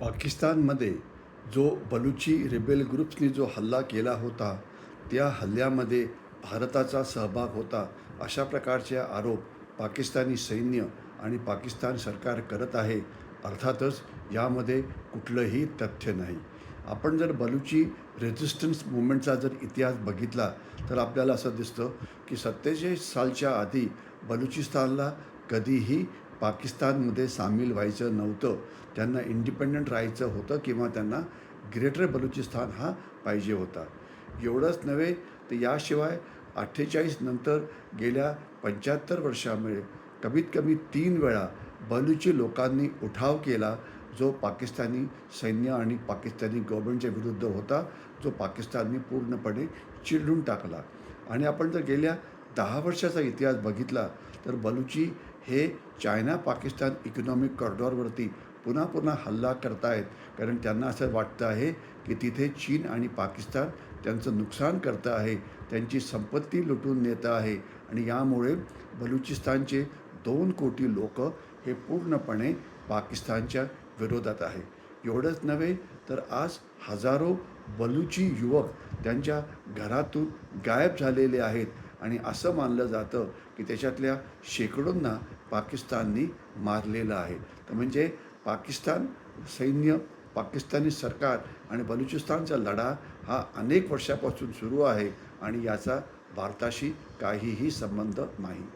पाकिस्तानमध्ये जो बलुची रेबेल ग्रुप्सनी जो हल्ला केला होता त्या हल्ल्यामध्ये भारताचा सहभाग होता अशा प्रकारचे आरोप पाकिस्तानी सैन्य आणि पाकिस्तान सरकार करत आहे. अर्थातच यामध्ये कुठलंही तथ्य नाही. आपण जर बलुची रेझिस्टन्स मुवमेंटचा जर इतिहास बघितला तर आपल्याला असं दिसतं की सत्तेचाळीस सालच्या आधी बलुचिस्तानला कधीही पाकिस्तानमध्ये सामील व्हायचं नव्हतं. त्यांना इंडिपेंडंट राहायचं होतं किंवा त्यांना ग्रेटर बलुचिस्तान हा पाहिजे होता. एवढंच नव्हे तर याशिवाय अठ्ठेचाळीस नंतर गेल्या पंच्याहत्तर वर्षामुळे कमीत कमी तीन वेळा बलुची लोकांनी उठाव केला जो पाकिस्तानी सैन्य आणि पाकिस्तानी गव्हर्नमेंटच्या विरुद्ध होता जो पाकिस्तानने पूर्णपणे चिरडून टाकला. आणि आपण जर गेल्या दहा वर्षाचा इतिहास बघितला तर बलुची हे चायना पाकिस्तान इकॉनॉमिक कॉरिडॉरवरती पुन्हा पुन्हा हल्ला करतायत. कारण त्यांना असं वाटतं आहे की तिथे चीन आणि पाकिस्तान त्यांचं नुकसान करतं आहे त्यांची संपत्ती लुटून नेतं आहे आणि यामुळे बलुचिस्तानचे दोन कोटी लोक हे पूर्णपणे पाकिस्तानच्या विरोधात आहे. एवढंच नव्हे तर आज हजारो बलुची युवक त्यांच्या घरातून गायब झालेले आहेत. आणि असं मानलं जातं की त्याच्यातल्या शेकडोंना पाकिस्ताननी मारलेलं आहे. तर म्हणजे पाकिस्तान सैन्य पाकिस्तानी सरकार आणि बलुचिस्तानचा लढा हा अनेक वर्षापासून सुरू आहे आणि याचा भारताशी काहीही संबंध नाही.